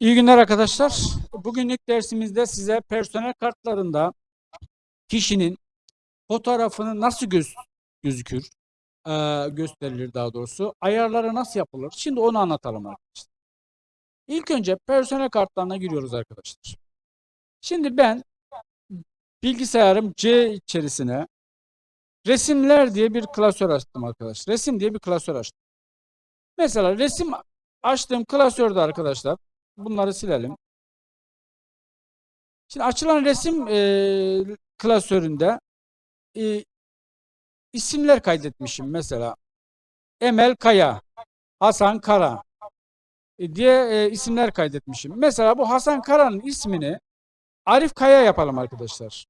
İyi günler arkadaşlar. Bugünlük dersimizde size personel kartlarında kişinin fotoğrafını nasıl göz, gözükür, eee, gösterilir daha doğrusu, ayarları nasıl yapılır? Şimdi onu anlatalım arkadaşlar. İlk önce personel kartlarına giriyoruz arkadaşlar. Şimdi ben bilgisayarım C içerisine resimler diye bir klasör açtım arkadaşlar. Resim diye bir klasör açtım. Mesela resim açtığım klasörde arkadaşlar bunları silelim. Şimdi açılan resim eee, klasöründe eee, isimler kaydetmişim mesela. Emel Kaya, Hasan Kara e, diye e, isimler kaydetmişim. Mesela bu Hasan Kara'nın ismini Arif Kaya yapalım arkadaşlar.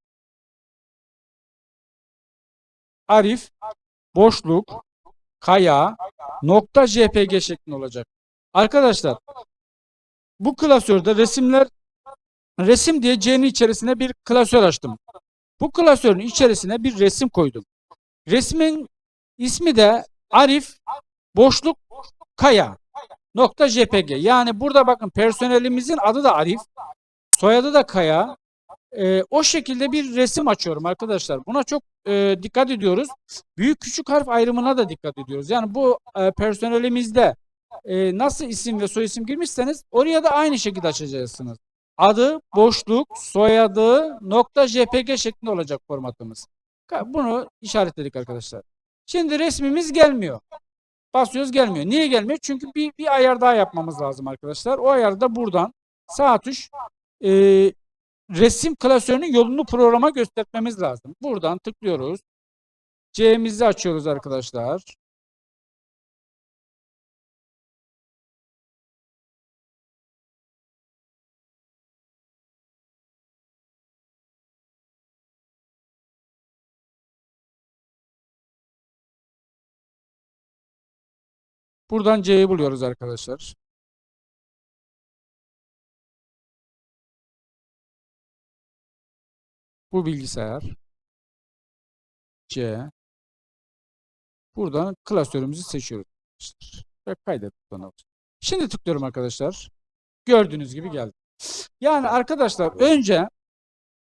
Arif boşluk Kaya nokta JPG şeklinde olacak. Arkadaşlar bu klasörde resimler resim diye C'nin içerisine bir klasör açtım. Bu klasörün içerisine bir resim koydum. Resmin ismi de Arif boşluk Kaya nokta JPG. Yani burada bakın personelimizin adı da Arif, soyadı da Kaya. Ee, o şekilde bir resim açıyorum arkadaşlar. Buna çok e, dikkat ediyoruz. Büyük küçük harf ayrımına da dikkat ediyoruz. Yani bu e, personelimizde e, nasıl isim ve soyisim girmişseniz oraya da aynı şekilde açacaksınız. Adı, boşluk, soyadı, nokta JPG şeklinde olacak formatımız. Bunu işaretledik arkadaşlar. Şimdi resmimiz gelmiyor. Basıyoruz gelmiyor. Niye gelmiyor? Çünkü bir, bir ayar daha yapmamız lazım arkadaşlar. O ayarı da buradan sağ tuş e, resim klasörünün yolunu programa göstermemiz lazım. Buradan tıklıyoruz. C'mizi açıyoruz arkadaşlar. Buradan C'yi buluyoruz arkadaşlar. Bu bilgisayar. C. Buradan klasörümüzü seçiyoruz. Ve kaydet butonuna. Şimdi tıklıyorum arkadaşlar. Gördüğünüz gibi geldi. Yani arkadaşlar önce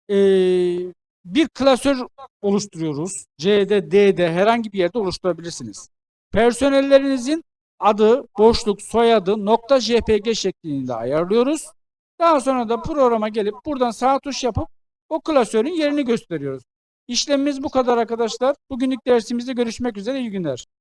eee, bir klasör oluşturuyoruz. C'de, D'de herhangi bir yerde oluşturabilirsiniz. Personellerinizin adı, boşluk, soyadı, nokta JPG şeklinde ayarlıyoruz. Daha sonra da programa gelip buradan sağ tuş yapıp o klasörün yerini gösteriyoruz. İşlemimiz bu kadar arkadaşlar. Bugünlük dersimizde görüşmek üzere. İyi günler.